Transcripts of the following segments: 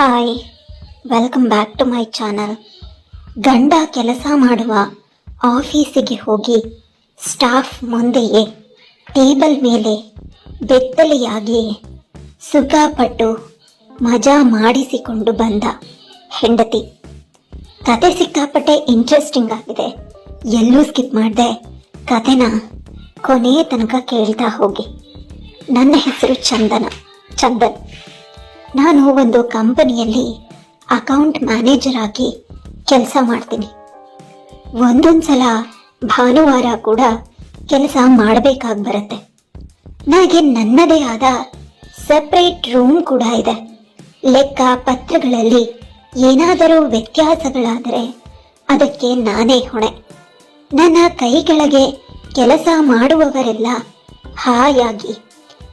Hi welcome back to my channel ಗಂಡ ಕೆಲಸ ಮಾಡುವ ಆಫೀಸಿಗೆ ಹೋಗಿ ಸ್ಟಾಫ್ ಮುಂದೆಯೇ ಟೇಬಲ್ ಮೇಲೆ ಬೆತ್ತಲೆಯಾಗಿ ಸುಖಪಟ್ಟು ಮಜಾ ಮಾಡಿಸಿಕೊಂಡು ಬಂದ ಹೆಂಡತಿ. ಕತೆ ಸಿಕ್ಕಾಪಟ್ಟೆ ಇಂಟ್ರೆಸ್ಟಿಂಗ್ ಆಗಿದೆ. ಎಲ್ಲೂ ಸ್ಕಿಪ್ ಮಾಡಿದೆ. ಕತೆನ ಕೊನೆಯ ತನಕ ಕೇಳ್ತಾ ಹೋಗಿ. ನನ್ನ ಹೆಸರು ಚಂದನ. ಚಂದನ್. ನಾನು ಒಂದು ಕಂಪನಿಯಲ್ಲಿ ಅಕೌಂಟ್ ಮ್ಯಾನೇಜರ್ ಆಗಿ ಕೆಲಸ ಮಾಡ್ತೀನಿ. ಒಂದೊಂದು ಸಲ ಭಾನುವಾರ ಕೂಡ ಕೆಲಸ ಮಾಡಬೇಕಾಗಿ ಬರುತ್ತೆ. ನನಗೆ ನನ್ನದೇ ಆದ ಸಪ್ರೇಟ್ ರೂಮ್ ಕೂಡ ಇದೆ. ಲೆಕ್ಕ ಪತ್ರಗಳಲ್ಲಿ ಏನಾದರೂ ವ್ಯತ್ಯಾಸಗಳಾದರೆ ಅದಕ್ಕೆ ನಾನೇ ಹೊಣೆ. ನನ್ನ ಕೈ ಕೆಳಗೆ ಕೆಲಸ ಮಾಡುವವರೆಲ್ಲ ಹಾಯಾಗಿ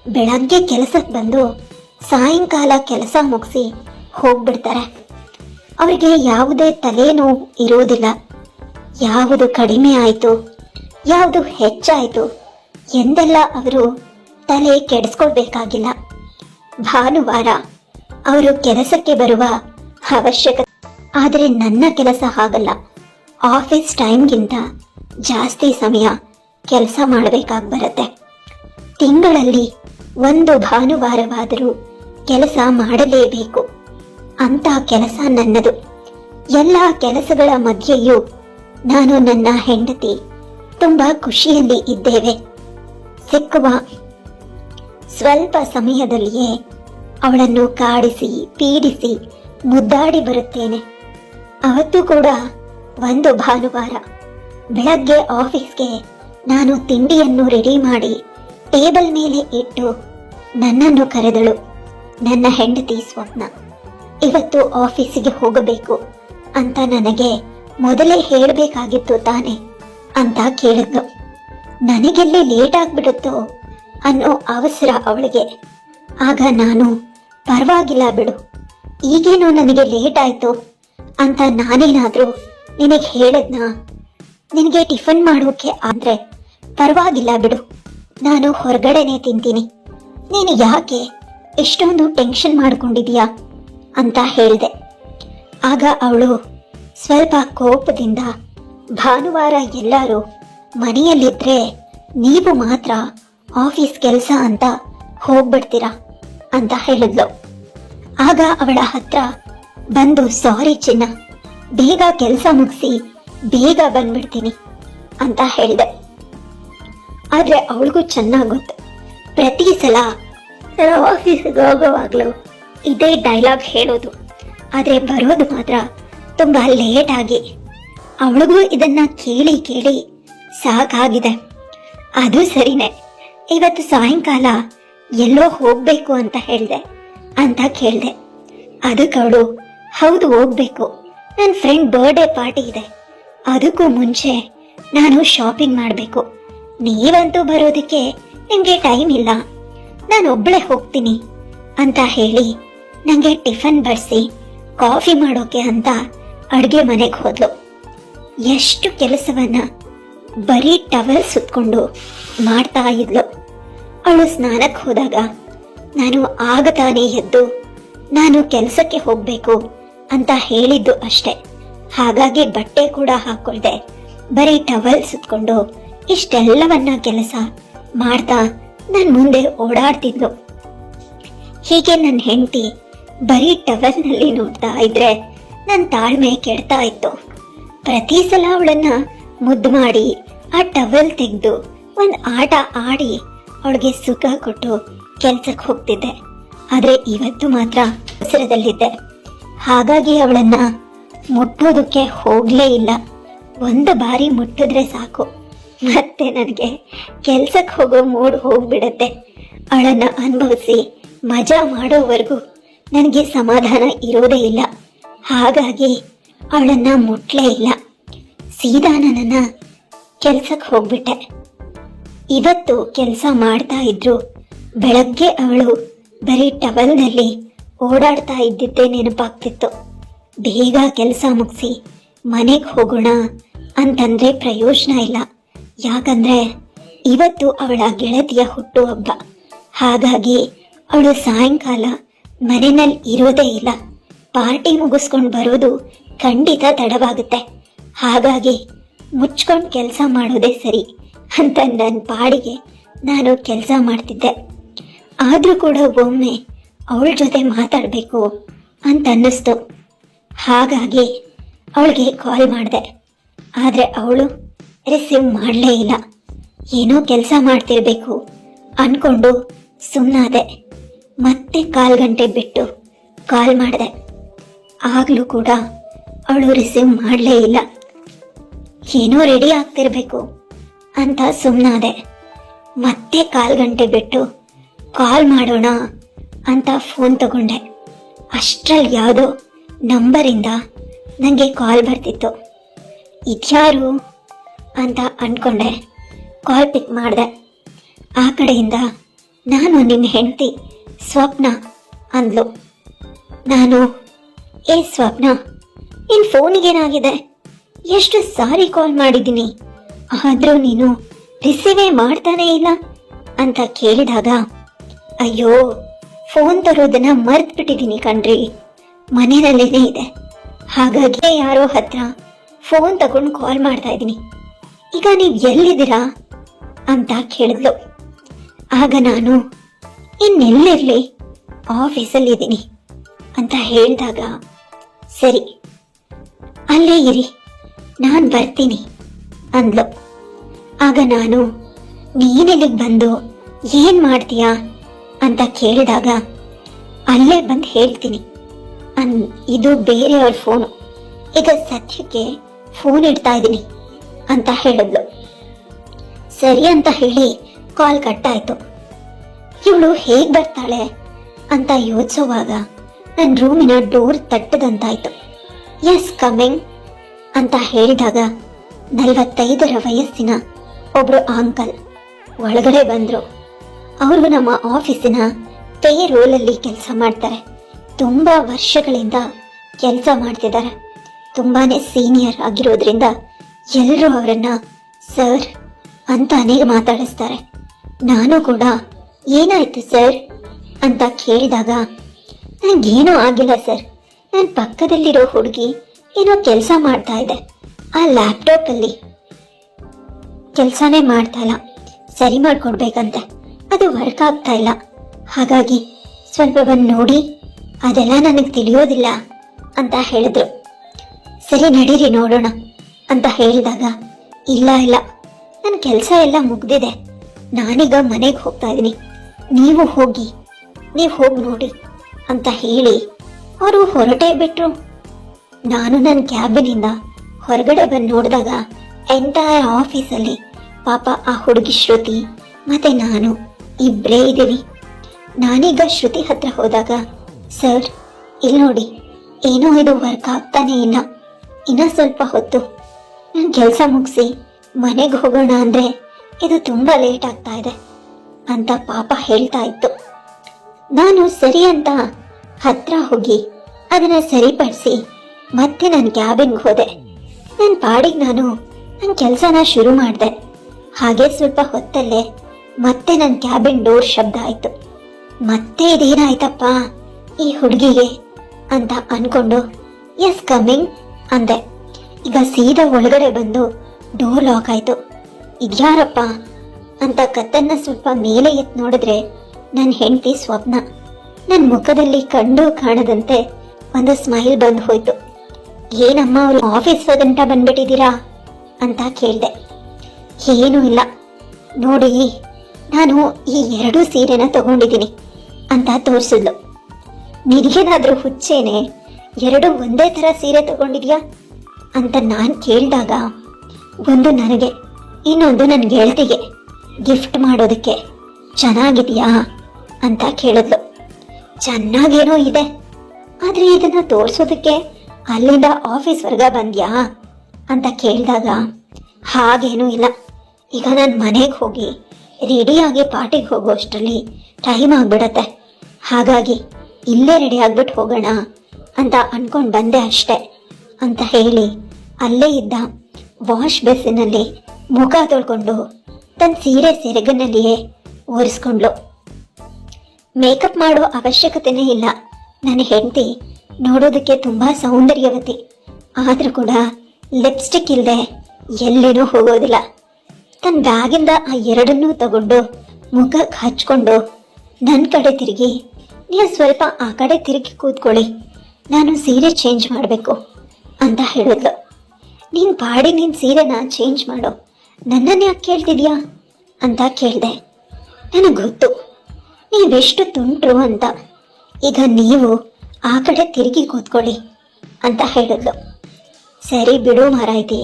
ಬೆಳಗ್ಗೆ ಕೆಲಸಕ್ಕೆ ಬಂದು ಸಾಯಂಕಾಲ ಕೆಲಸ ಮುಗಿಸಿ ಹೋಗ್ಬಿಡ್ತಾರೆ. ಅವರಿಗೆ ಯಾವುದೇ ತಲೆನೋವು ಇರುವುದಿಲ್ಲ ಯಾವುದು ಕಡಿಮೆ ಆಯಿತು, ಯಾವುದು ಹೆಚ್ಚಾಯಿತು ಎಂದೆಲ್ಲ ಅವರು ತಲೆ ಕೆಡಿಸ್ಕೊಳ್ಬೇಕಾಗಿಲ್ಲ. ಭಾನುವಾರ ಅವರು ಕೆಲಸಕ್ಕೆ ಬರುವ ಅವಶ್ಯಕತೆ ಆದರೆ ನನ್ನ ಕೆಲಸ ಹಾಗಲ್ಲ. ಆಫೀಸ್ ಟೈಮ್ಗಿಂತ ಜಾಸ್ತಿ ಸಮಯ ಕೆಲಸ ಮಾಡಬೇಕಾಗಿ ಬರುತ್ತೆ. ತಿಂಗಳಲ್ಲಿ ಒಂದು ಭಾನುವಾರವಾದರೂ ಕೆಲಸ ಮಾಡಲೇಬೇಕು. ಅಂತ ಕೆಲಸ ನನ್ನದು. ಎಲ್ಲ ಕೆಲಸಗಳ ಮಧ್ಯೆಯೂ ನಾನು ನನ್ನ ಹೆಂಡತಿ ತುಂಬಾ ಖುಷಿಯಲ್ಲಿ ಇದ್ದೇವೆ. ಸಿಕ್ಕುವ ಸ್ವಲ್ಪ ಸಮಯದಲ್ಲಿಯೇ ಅವಳನ್ನು ಕಾಡಿಸಿ, ಪೀಡಿಸಿ ಮುದ್ದಾಡಿ ಬರುತ್ತೇನೆ. ಅವತ್ತು ಕೂಡ ಒಂದು ಭಾನುವಾರ ಬೆಳಗ್ಗೆ ಆಫೀಸ್ಗೆ ನಾನು ತಿಂಡಿಯನ್ನು ರೆಡಿ ಮಾಡಿ ಟೇಬಲ್ ಮೇಲೆ ಇಟ್ಟು ನನ್ನನ್ನು ಕರೆದಳು. ನನ್ನ ಹೆಂಡತಿ ಸ್ವಪ್ನ. ಇವತ್ತು ಆಫೀಸಿಗೆ ಹೋಗಬೇಕು ಅಂತ ನನಗೆ ಮೊದಲೇ ಹೇಳಬೇಕಾಗಿತ್ತು ತಾನೆ ಅಂತ ಕೇಳಿದ್ಲು. ನನಗೆಲ್ಲಿ ಲೇಟ್ ಆಗ್ಬಿಡುತ್ತೋ ಅನ್ನೋ ಅವಸರ ಅವಳಿಗೆ. ಆಗ ನಾನು, ಪರವಾಗಿಲ್ಲ ಬಿಡು, ಈಗೇನೋ ನನಗೆ ಲೇಟ್ ಆಯ್ತು ಅಂತ ನಾನೇನಾದ್ರೂ ನಿನಗೆ ಹೇಳದ್ನ? ನಿನಗೆ ಟಿಫನ್ ಮಾಡೋಕೆ ಆದ್ರೆ ಪರವಾಗಿಲ್ಲ ಬಿಡು, ನಾನು ಹೊರಗಡೆನೆ ತಿಂತೀನಿ. ನೀನು ಯಾಕೆ ಇಷ್ಟೊಂದು ಟೆನ್ಷನ್ ಮಾಡ್ಕೊಂಡಿದೀಯಾ ಅಂತ ಹೇಳಿದೆ. ಆಗ ಅವಳು ಸ್ವಲ್ಪ ಕೋಪದಿಂದ, ಭಾನುವಾರ ಎಲ್ಲರೂ ಮನೆಯಲ್ಲಿದ್ರೆ ನೀವು ಮಾತ್ರ ಆಫೀಸ್ ಕೆಲಸ ಅಂತ ಹೋಗ್ಬಿಡ್ತೀರಾ ಅಂತ ಹೇಳಿದ್ಲು. ಆಗ ಅವಳ ಹತ್ರ ಬಂದು, ಸಾರಿ ಚಿನ್ನ, ಬೇಗ ಕೆಲಸ ಮುಗಿಸಿ, ಬೇಗ ಬಂದ್ಬಿಡ್ತೀನಿ ಅಂತ ಹೇಳಿದೆ. ಆದ್ರೆ ಅವಳಿಗೂ ಚೆನ್ನಾಗಿ ಗೊತ್ತು. ಪ್ರತಿ ಸಲ ಆಫೀಸ್ಗೆ ಹೋಗುವಾಗಲೂ ಇದೇ ಡೈಲಾಗ್ ಹೇಳೋದು. ಆದ್ರೆ ಬರೋದು ಮಾತ್ರ ತುಂಬಾ ಲೇಟ್ ಆಗಿ. ಅವಳಿಗೂ ಇದನ್ನ ಕೇಳಿ ಕೇಳಿ ಸಾಕಾಗಿದೆ. ಅದು ಸರಿನೇ. ಇವತ್ತು ಸಾಯಂಕಾಲ ಎಲ್ಲೋ ಹೋಗ್ಬೇಕು ಅಂತ ಹೇಳಿದೆ. ಅಂತ ಕೇಳಿದೆ. ಅದಕ್ಕೆ ಅವಳು, ಹೌದು, ಹೋಗ್ಬೇಕು. ನನ್ನ ಫ್ರೆಂಡ್ ಬರ್ಡೇ ಪಾರ್ಟಿ ಇದೆ. ಅದಕ್ಕೂ ಮುಂಚೆ ನಾನು ಶಾಪಿಂಗ್ ಮಾಡಬೇಕು. ನೀವಂತೂ ಬರೋದಕ್ಕೆ ನಿಮಗೆ ಟೈಮ್ ಇಲ್ಲ. ನಾನು ಒಬ್ಬಳೇ ಹೋಗ್ತೀನಿ ಅಂತ ಹೇಳಿ ನಂಗೆ ಟಿಫನ್ ಬಡಿಸಿ ಕಾಫಿ ಮಾಡೋಕೆ ಅಂತ ಅಡುಗೆ ಮನೆಗೆ ಹೋದ್ಲು. ಎಷ್ಟು ಕೆಲಸವನ್ನ ಬರೀ ಟವಲ್ ಸುತ್ಕೊಂಡು ಮಾಡ್ತಾ ಇದ್ಲು. ಅವಳು ಸ್ನಾನಕ್ಕೆ ಹೋದಾಗ ನಾನು ಆಗ ತಾನೇ ಎದ್ದು ನಾನು ಕೆಲಸಕ್ಕೆ ಹೋಗ್ಬೇಕು ಅಂತ ಹೇಳಿದ್ದು ಅಷ್ಟೆ. ಹಾಗಾಗಿ ಬಟ್ಟೆ ಕೂಡ ಹಾಕೊಳ್ದೆ ಬರೀ ಟವಲ್ ಸುತ್ಕೊಂಡು ಇಷ್ಟೆಲ್ಲವನ್ನ ಕೆಲಸ ಮಾಡ್ತಾ ನನ್ ಮುಂದೆ ಓಡಾಡ್ತಿದ್ಲು. ಹೀಗೆ ನನ್ನ ಹೆಂಡತಿ ಬರೀ ಟವಲ್ನಲ್ಲಿ ನೋಡ್ತಾ ಇದ್ರೆ ನನ್ನ ತಾಳ್ಮೆ ಕೆಡ್ತಾ ಇತ್ತು. ಪ್ರತಿ ಸಲ ಅವಳನ್ನ ಮುದ್ದು ಮಾಡಿ ಆ ಟವಲ್ ತೆಗೆದು ಒಂದು ಆಟ ಆಡಿ ಅವಳಿಗೆ ಸುಖ ಕೊಟ್ಟು ಕೆಲ್ಸಕ್ಕೆ ಹೋಗ್ತಿದ್ದೆ. ಆದ್ರೆ ಇವತ್ತು ಮಾತ್ರ ಉಸಿರದಲ್ಲಿದ್ದೆ ಹಾಗಾಗಿ ಅವಳನ್ನ ಮುಟ್ಟೋದಕ್ಕೆ ಹೋಗಲೇ ಇಲ್ಲ. ಒಂದು ಬಾರಿ ಮುಟ್ಟಿದ್ರೆ ಸಾಕು. ಮತ್ತೆ ನನಗೆ ಕೆಲ್ಸಕ್ಕೆ ಹೋಗೋ ಮೂಡ್ ಹೋಗ್ಬಿಡತ್ತೆ. ಅವಳನ್ನ ಅನುಭವಿಸಿ ಮಜಾ ಮಾಡೋವರೆಗೂ ನನಗೆ ಸಮಾಧಾನ ಇರೋದೇ ಇಲ್ಲ. ಹಾಗಾಗಿ ಅವಳನ್ನು ಮುಟ್ಲೇ ಇಲ್ಲ. ಸೀದಾ ನನ್ನನ್ನ ಕೆಲ್ಸಕ್ಕೆ ಹೋಗ್ಬಿಟ್ಟೆ. ಇವತ್ತು ಕೆಲಸ ಮಾಡ್ತಾ ಇದ್ರು. ಬೆಳಗ್ಗೆ ಅವಳು ಬರೀ ಟವಲ್ನಲ್ಲಿ ಓಡಾಡ್ತಾ ಇದ್ದಿದ್ದೇ ನೆನಪಾಗ್ತಿತ್ತು. ಬೇಗ ಕೆಲಸ ಮುಗಿಸಿ ಮನೆಗೆ ಹೋಗೋಣ ಅಂತಂದ್ರೆ ಪ್ರಯೋಜನ ಇಲ್ಲ. ಯಾಕಂದ್ರೆ ಇವತ್ತು ಅವಳ ಗೆಳತಿಯ ಹುಟ್ಟುಹಬ್ಬ. ಹಾಗಾಗಿ ಅವಳು ಸಾಯಂಕಾಲ ಮನೆಯಲ್ಲಿ ಇರೋದೇ ಇಲ್ಲ. ಪಾರ್ಟಿ ಮುಗಿಸ್ಕೊಂಡು ಬರೋದು ಖಂಡಿತ ತಡವಾಗುತ್ತೆ. ಹಾಗಾಗಿ ಮುಚ್ಕೊಂಡು ಕೆಲಸ ಮಾಡೋದೇ ಸರಿ ಅಂತ ನನ್ನ ಪಾಡಿಗೆ ನಾನು ಕೆಲಸ ಮಾಡ್ತಿದ್ದೆ. ಆದರೂ ಕೂಡ ಒಮ್ಮೆ ಅವಳ ಜೊತೆ ಮಾತಾಡಬೇಕು ಅಂತ ಅನ್ನಿಸ್ತು. ಹಾಗಾಗಿ ಅವಳಿಗೆ ಕಾಲ್ ಮಾಡಿದೆ. ಆದರೆ ಅವಳು ರಿಸೀವ್ ಮಾಡಲೇ ಇಲ್ಲ. ಏನೋ ಕೆಲಸ ಮಾಡ್ತಿರ್ಬೇಕು ಅನ್ಕೊಂಡು ಸುಮ್ಮನಾದೆ ಮತ್ತೆ ಕಾಲ್ ಗಂಟೆ ಬಿಟ್ಟು ಕಾಲ್ ಮಾಡಿದೆ. ಆಗಲೂ ಕೂಡ ಅವಳು ರಿಸೀವ್ ಮಾಡಲೇ ಇಲ್ಲ. ಏನೋ ರೆಡಿ ಆಗ್ತಿರ್ಬೇಕು ಅಂತ ಸುಮ್ಮನಾದೆ ಮತ್ತೆ ಕಾಲ್ ಗಂಟೆ ಬಿಟ್ಟು ಕಾಲ್ ಮಾಡೋಣ ಅಂತ ಫೋನ್ ತಗೊಂಡೆ. ಅಷ್ಟರಲ್ಲಿ ಯಾವುದೋ ನಂಬರಿಂದ ನನಗೆ ಕಾಲ್ ಬರ್ತಿತ್ತು. ಇದ್ಯಾರು? ಅಂತ ಅಂದ್ಕೊಂಡೆ ಕಾಲ್ ಪಿಕ್ ಮಾಡಿದೆ. ಆ ಕಡೆಯಿಂದ ನಾನು ನಿಮ್ಮ ಹೆಂಡತಿ ಸ್ವಪ್ನ ಅಂದ್ಲು. ನಾನು, ಏ ಸ್ವಪ್ನ, ನಿನ್ ಫೋನಿಗೇನಾಗಿದೆ ಎಷ್ಟು ಸಾರಿ ಕಾಲ್ ಮಾಡಿದ್ದೀನಿ. ಆದರೂ ನೀನು ರಿಸೀವೇ ಮಾಡ್ತಾನೇ ಇಲ್ಲ ಅಂತ ಕೇಳಿದಾಗ, ಅಯ್ಯೋ ಫೋನ್ ತರೋದನ್ನ ಮರ್ತ್ ಬಿಟ್ಟಿದ್ದೀನಿ ಕಣ್ರಿ. ಮನೆಯಲ್ಲೇನೇ ಇದೆ. ಹಾಗಾಗಿ ಯಾರೋ ಹತ್ರ ಫೋನ್ ತಗೊಂಡು ಕಾಲ್ ಮಾಡ್ತಾ ಇದ್ದೀನಿ. ಈಗ ನೀವು ಎಲ್ಲಿದ್ದೀರಾ ಅಂತ ಕೇಳಿದ್ಲು. ಆಗ ನಾನು, ಇನ್ನೆಲ್ಲಿರಲಿ ಆಫೀಸಲ್ಲಿದ್ದೀನಿ ಅಂತ ಹೇಳಿದಾಗ, ಸರಿ, ಅಲ್ಲೇ ಇರಿ, ನಾನು ಬರ್ತೀನಿ ಅಂದ್ಲು. ಆಗ ನಾನು, ನೀನಿಲ್ಲಿಗೆ ಬಂದು ಏನು ಮಾಡ್ತೀಯಾ ಅಂತ ಕೇಳಿದಾಗ, ಅಲ್ಲೇ ಬಂದು ಹೇಳ್ತೀನಿ. ಅನ್, ಇದು ಬೇರೆಯವ್ರ ಫೋನು. ಈಗ ಸದ್ಯಕ್ಕೆ ಫೋನ್ ಇಡ್ತಾ ಇದ್ದೀನಿ. ಅಂತ ಹೇಳಿದ್ಲು. ಸರಿ ಅಂತ ಹೇಳಿ ಕಾಲ್ ಕಟ್ಟಾಯ್ತು. ಇವಳು ಹೇಗ್ ಬರ್ತಾಳೆ ಅಂತ ಯೋಚಿಸುವಾಗ ನನ್ನ ರೂಮಿನ ಡೋರ್ ತಟ್ಟದಂತಾಯ್ತು. ಎಸ್ ಕಮಿಂಗ್ ಅಂತ ಹೇಳಿದಾಗ ನಲವತ್ತೈದರ ವಯಸ್ಸಿನ ಒಬ್ರು ಅಂಕಲ್ ಒಳಗಡೆ ಬಂದ್ರು. ಅವರು ನಮ್ಮ ಆಫೀಸಿನ ಪೇ ರೋಲಲ್ಲಿ ಕೆಲಸ ಮಾಡ್ತಾರೆ. ತುಂಬಾ ವರ್ಷಗಳಿಂದ ಕೆಲಸ ಮಾಡ್ತಿದ್ದಾರೆ. ತುಂಬಾನೇ ಸೀನಿಯರ್ ಆಗಿರೋದ್ರಿಂದ ಎಲ್ಲರೂ ಅವರನ್ನ, ಸರ್ ಅಂತ ಅನೇಕ ಮಾತಾಡಿಸ್ತಾರೆ. ನಾನು ಕೂಡ ಏನಾಯ್ತು, ಸರ್? ಅಂತ ಕೇಳಿದಾಗ ನನಗೇನೂ ಆಗಿಲ್ಲ, ಸರ್. ನನ್ನ ಪಕ್ಕದಲ್ಲಿರೋ ಹುಡುಗಿ ಏನೋ ಕೆಲಸ ಮಾಡ್ತಾ ಇದೆ, ಆ ಲ್ಯಾಪ್ಟಾಪಲ್ಲಿ ಕೆಲಸನೇ ಮಾಡ್ತಾ ಇಲ್ಲ. ಸರಿ ಮಾಡ್ಕೊಡ್ಬೇಕಂತೆ. ಅದು ವರ್ಕ್ ಆಗ್ತಾ ಇಲ್ಲ. ಹಾಗಾಗಿ ಸ್ವಲ್ಪ ಬಂದು ನೋಡಿ, ಅದೆಲ್ಲ ನನಗೆ ತಿಳಿಯೋದಿಲ್ಲ ಅಂತ ಹೇಳಿದ್ರು. ಸರಿ, ನಡೀರಿ, ನೋಡೋಣ. ಅಂತ ಹೇಳಿದಾಗ, ಇಲ್ಲ ಇಲ್ಲ ನನ್ನ ಕೆಲಸ ಎಲ್ಲ ಮುಗ್ದಿದೆ. ನಾನೀಗ ಮನೆಗೆ ಹೋಗ್ತಾ ಇದ್ದೀನಿ. ನೀವು ಹೋಗಿ ನೀವು ಹೋಗಿ ನೋಡಿ ಅಂತ ಹೇಳಿ ಅವರು ಹೊರಟೇ ಬಿಟ್ರು. ನಾನು ನನ್ನ ಕ್ಯಾಬಿನಿಂದ ಹೊರಗಡೆ ಬಂದು ನೋಡಿದಾಗ ಎಂಟೈರ್ ಆಫೀಸಲ್ಲಿ ಪಾಪ ಆ ಹುಡುಗಿ ಶ್ರುತಿ ಮತ್ತೆ ನಾನು ಇಬ್ಬರೇ ಇದ್ದೀವಿ. ನಾನೀಗ ಶ್ರುತಿ ಹತ್ರ ಹೋದಾಗ, ಸರ್ ಇಲ್ಲಿ ನೋಡಿ ಏನೋ ಇದು ವರ್ಕ್ ಆಗ್ತಾನೆ ಇಲ್ಲ. ಇನ್ನೂ ಸ್ವಲ್ಪ ಹೊತ್ತು ನಾನು ಕೆಲಸ ಮುಗಿಸಿ ಮನೆಗೆ ಹೋಗೋಣ ಅಂದರೆ ಇದು ತುಂಬ ಲೇಟ್ ಆಗ್ತಾ ಇದೆ ಅಂತ ಪಾಪ ಹೇಳ್ತಾ ಇತ್ತು. ನಾನು ಸರಿ ಅಂತ ಹತ್ರ ಹೋಗಿ ಅದನ್ನ ಸರಿಪಡಿಸಿ ಮತ್ತೆ ನನ್ನ ಕ್ಯಾಬಿನ್ಗೆ ಹೋದೆ. ನನ್ನ ಪಾಡಿಗೆ ನಾನು ನನ್ನ ಕೆಲಸನ ಶುರು ಮಾಡಿದೆ. ಹಾಗೆ ಸ್ವಲ್ಪ ಹೊತ್ತಲ್ಲೇ ಮತ್ತೆ ನನ್ನ ಕ್ಯಾಬಿನ್ ಡೋರ್ ಶಬ್ದ ಆಯಿತು. ಮತ್ತೆ ಇದೇನಾಯ್ತಪ್ಪ ಈ ಹುಡುಗಿಗೆ ಅಂತ ಅನ್ಕೊಂಡು ಎಸ್ ಕಮಿಂಗ್ ಅಂದೆ. ಈಗ ಸೀದಾ ಒಳಗಡೆ ಬಂದು ಡೋರ್ ಲಾಕ್ ಆಯ್ತು. ಇದ್ಯಾರಪ್ಪ? ಅಂತ ಕತ್ತನ್ನ ಸ್ವಲ್ಪ ಮೇಲೆ ಎತ್ ನೋಡಿದ್ರೆ ನನ್ನ ಹೆಂಡತಿ ಸ್ವಪ್ನ. ನನ್ನ ಮುಖದಲ್ಲಿ ಕಂಡು ಕಾಣದಂತೆ ಒಂದು ಸ್ಮೈಲ್ ಬಂದು ಹೋಯ್ತು. ಏನಮ್ಮ ಅವರು ಆಫೀಸ್ ಗಂಟ ಬಂದ್ಬಿಟ್ಟಿದ್ದೀರಾ? ಅಂತ ಕೇಳಿದೆ. ಏನೂ ಇಲ್ಲ. ನೋಡಿ, ನಾನು ಈ ಎರಡು ಸೀರೆನ ತಗೊಂಡಿದ್ದೀನಿ ಅಂತ ತೋರಿಸಿದ್ಲು. ನಿನಗೇನಾದ್ರೂ ಹುಚ್ಚೇನೆ? ಎರಡು ಒಂದೇ ಥರ ಸೀರೆ ತಗೊಂಡಿದ್ಯಾ? ಅಂತ ನಾನು ಕೇಳಿದಾಗ ಒಂದು ನನಗೆ, ಇನ್ನೊಂದು ನನ್ನ ಗೆಳತಿಗೆ ಗಿಫ್ಟ್ ಮಾಡೋದಕ್ಕೆ ಚೆನ್ನಾಗಿದೆಯಾ ಅಂತ ಕೇಳಿದ್ಲು. ಚೆನ್ನಾಗೇನೋ ಇದೆ, ಆದರೆ ಇದನ್ನ ತೋರಿಸೋದಕ್ಕೆ ಅಲ್ಲಿಂದ ಆಫೀಸ್ ವರ್ಗ ಬಂದ್ಯಾ ಅಂತ ಕೇಳಿದಾಗ ಹಾಗೇನೂ ಇಲ್ಲ. ಈಗ ನಾನು ಮನೆಗೆ ಹೋಗಿ ರೆಡಿಯಾಗಿ ಪಾರ್ಟಿಗೆ ಹೋಗೋ ಅಷ್ಟರಲ್ಲಿ ಟೈಮ್ ಆಗಿಬಿಡತ್ತೆ. ಹಾಗಾಗಿ ಇಲ್ಲೇ ರೆಡಿ ಆಗ್ಬಿಟ್ಟು ಹೋಗೋಣ ಅಂತ ಅಂದ್ಕೊಂಡು ಬಂದೆ ಅಷ್ಟೆ ಅಂತ ಹೇಳಿ ಅಲ್ಲೇ ಇದ್ದ ವಾಶ್ ಬೇಸಿನಲ್ಲಿ ಮುಖ ತೊಳ್ಕೊಂಡು ತನ್ನ ಸೀರೆ ಸೆರಗನಲ್ಲಿಯೇ ಒರೆಸ್ಕೊಂಡ್ಲು ಮೇಕಪ್ ಮಾಡೋ ಅವಶ್ಯಕತೆನೇ ಇಲ್ಲ. ನನ್ನ ಹೆಂಡತಿ ನೋಡೋದಕ್ಕೆ ತುಂಬಾ ಸೌಂದರ್ಯವತಿ. ಆದ್ರೂ ಕೂಡ ಲಿಪ್ಸ್ಟಿಕ್ ಇಲ್ಲದೆ ಎಲ್ಲಿನೂ ಹೋಗೋದಿಲ್ಲ. ತನ್ನ ಬ್ಯಾಗಿಂದ ಆ ಎರಡನ್ನೂ ತಗೊಂಡು ಮುಖಕ್ಕೆ ಹಚ್ಕೊಂಡು ನನ್ನ ಕಡೆ ತಿರುಗಿ ನೀವು ಸ್ವಲ್ಪ ಆ ಕಡೆ ತಿರುಗಿ ಕೂತ್ಕೊಳ್ಳಿ. ನಾನು ಸೀರೆ ಚೇಂಜ್ ಮಾಡಬೇಕು, ಅಂತ ಹೇಳಿದ್ಲು. ನೀನು ಪಾಡಿ ನಿನ್ನ ಸೀರೆನ ಚೇಂಜ್ ಮಾಡು. ನನ್ನನ್ನು ಯಾಕೆ ಕೇಳ್ತಿದ್ಯಾ? ಅಂತ ಕೇಳಿದೆ. ನನಗೆ ಗೊತ್ತು. ನೀವೆಷ್ಟು ತುಂಟ್ರು ಅಂತ. ಈಗ ನೀವು ಆ ಕಡೆ ತಿರುಗಿ ಕೂತ್ಕೊಳ್ಳಿ ಅಂತ ಹೇಳಿದ್ಲು. ಸರಿ ಬಿಡು ಮಾರಾಯ್ತಿ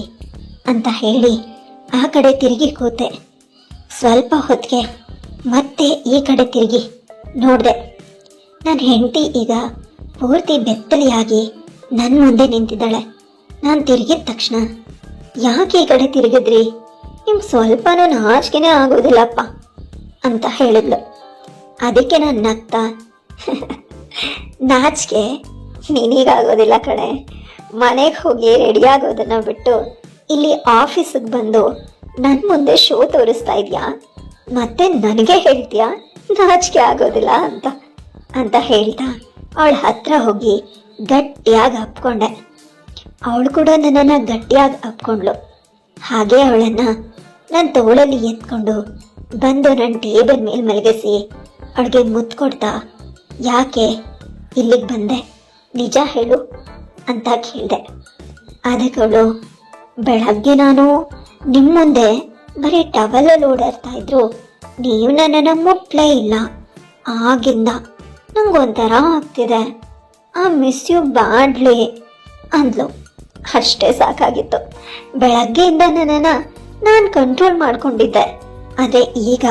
ಅಂತ ಹೇಳಿ ಆ ಕಡೆ ತಿರುಗಿ ಕೂತೆ. ಸ್ವಲ್ಪ ಹೊತ್ತಿಗೆ ಮತ್ತೆ ಈ ಕಡೆ ತಿರುಗಿ ನೋಡಿದೆ. ನನ್ನ ಹೆಂಡತಿ ಈಗ ಪೂರ್ತಿ ಬೆತ್ತಲೆಯಾಗಿ ನನ್ನ ಮುಂದೆ ನಿಂತಿದ್ದಾಳೆ. ನಾನು ತಿರುಗಿದ ತಕ್ಷಣ. ಯಾಕೆ ಈ ಕಡೆ ತಿರುಗಿದ್ರಿ? ನಿಮ್ಗೆ ಸ್ವಲ್ಪನೂ ನಾಚಿಕೆನೇ ಆಗೋದಿಲ್ಲಪ್ಪ, ಅಂತ ಹೇಳಿದ್ಲು. ಅದಕ್ಕೆ ನಾನು ನಗ್ತಾ, ನಾಚಿಕೆ ನಿನಗಾಗೋದಿಲ್ಲ ಕಣೆ. ಮನೆಗೆ ಹೋಗಿ ರೆಡಿ ಆಗೋದನ್ನ ಬಿಟ್ಟು ಇಲ್ಲಿ ಆಫೀಸಿಗೆ ಬಂದು ನನ್ನ ಮುಂದೆ ಶೋ ತೋರಿಸ್ತಾ ಇದೆಯಾ? ಮತ್ತೆ ನನಗೆ ಹೇಳ್ತೀಯಾ? ನಾಚಿಕೆ ಆಗೋದಿಲ್ಲ ಅಂತ ಅಂತ ಹೇಳ್ತಾ ಅವಳ ಹತ್ರ ಹೋಗಿ ಗಟ್ಟಿಯಾಗಿ ಅಪ್ಕೊಂಡೆ. ಅವಳು ಕೂಡ ನನ್ನನ್ನು ಗಟ್ಟಿಯಾಗಿ ಅಪ್ಕೊಂಡ್ಳು. ಹಾಗೆ ಅವಳನ್ನು ನನ್ನ ತೋಳಲ್ಲಿ ಎತ್ಕೊಂಡು ಬಂದು ನನ್ನ ಟೇಬಲ್ ಮೇಲೆ ಮಲಗಿಸಿ ಅವಳಿಗೆ ಮುತ್ತು ಕೊಡ್ತಾ, ಯಾಕೆ ಇಲ್ಲಿಗೆ ಬಂದೆ? ನಿಜ ಹೇಳು ಅಂತ ಕೇಳಿದೆ. ಅದಕ್ಕೆ ಅವಳು, ಬೆಳಗ್ಗೆ ನಾನು ನಿಮ್ಮ ಮುಂದೆ ಬರೀ ಟವಲಲ್ಲಿ ಓಡಾಡ್ತಾ ಇದ್ರು, ನೀವು ನನ್ನನ್ನು ಮುಟ್ಲೇ ಇಲ್ಲ. ಆಗಿಂದ ನಂಗೊಂಥರ ಆಗ್ತಿದೆ. ಆ ಮಿಸ್ ಯು ಬ್ಯಾಡ್ಲಿ ಅಂದ್ಲು. ಅಷ್ಟೇ ಸಾಕಾಗಿತ್ತು. ಬೆಳಗ್ಗೆಯಿಂದ ನನ್ನನ್ನು ನಾನು ಕಂಟ್ರೋಲ್ ಮಾಡ್ಕೊಂಡಿದ್ದೆ. ಆದರೆ ಈಗ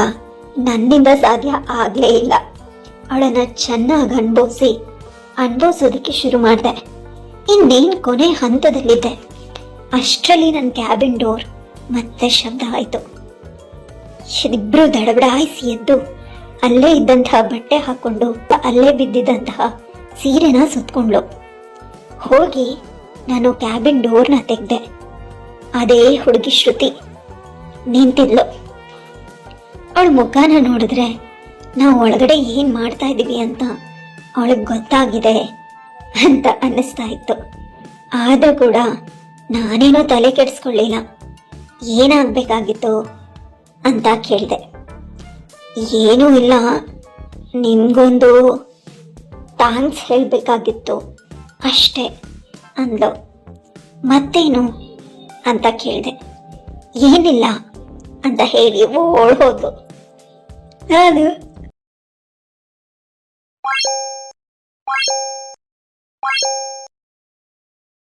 ನನ್ನಿಂದ ಸಾಧ್ಯ ಆಗಲೇ ಇಲ್ಲ. ಅವಳನ್ನ ಚೆನ್ನಾಗಿ ಅನುಭವಿಸಿ, ಅನುಭವಿಸೋದಕ್ಕೆ ಶುರು ಮಾಡಿದೆ. ಇನ್ನೇನು ಕೊನೆ ಹಂತದಲ್ಲಿದ್ದೆ. ಅಷ್ಟರಲ್ಲಿ ನನ್ನ ಕ್ಯಾಬಿನ್ ಡೋರ್ ಮತ್ತೆ ಶಬ್ದ ಆಯಿತು. ಇಬ್ಬರು ದಡಬಡಾಯಿಸಿ ಎದ್ದು ಅಲ್ಲೇ ಇದ್ದಂತಹ ಬಟ್ಟೆ ಹಾಕೊಂಡು ಅಲ್ಲೇ ಬಿದ್ದಿದ್ದಂತಹ ಸೀರೆನ ಸುತ್ಕೊಂಡ್ಳು. ಹೋಗಿ ನಾನು ಕ್ಯಾಬಿನ್ ಡೋರ್ನ ತೆಗೆದೆ. ಅದೇ ಹುಡುಗಿ ಶ್ರುತಿ. ನಿಂತಿದ್ಲು. ಅವಳ ಮುಖನ ನೋಡಿದ್ರೆ, ನಾವು ಒಳಗಡೆ ಏನು ಮಾಡ್ತಾ ಇದ್ದೀವಿ ಅಂತ ಅವಳಿಗೆ ಗೊತ್ತಾಗಿದೆ ಅಂತ ಅನ್ನಿಸ್ತಾ ಇತ್ತು. ಆದರೂ ಕೂಡ ನಾನೇನೋ ತಲೆ ಕೆಡಿಸ್ಕೊಳ್ಳಿಲ್ಲ. ಏನಾಗಬೇಕಾಗಿತ್ತು ಅಂತ ಕೇಳಿದೆ. ಏನೂ ಇಲ್ಲ. ನಿಮಗೊಂದು ಥ್ಯಾಂಕ್ಸ್ ಹೇಳಬೇಕಾಗಿತ್ತು ಅಷ್ಟೇ. ಅಂದ್ಲು. ಮತ್ತೇನು ಅಂತ ಕೇಳಿದೆ. ಏನಿಲ್ಲ ಅಂತ ಹೇಳಿ ಓಡ್ ನಾನು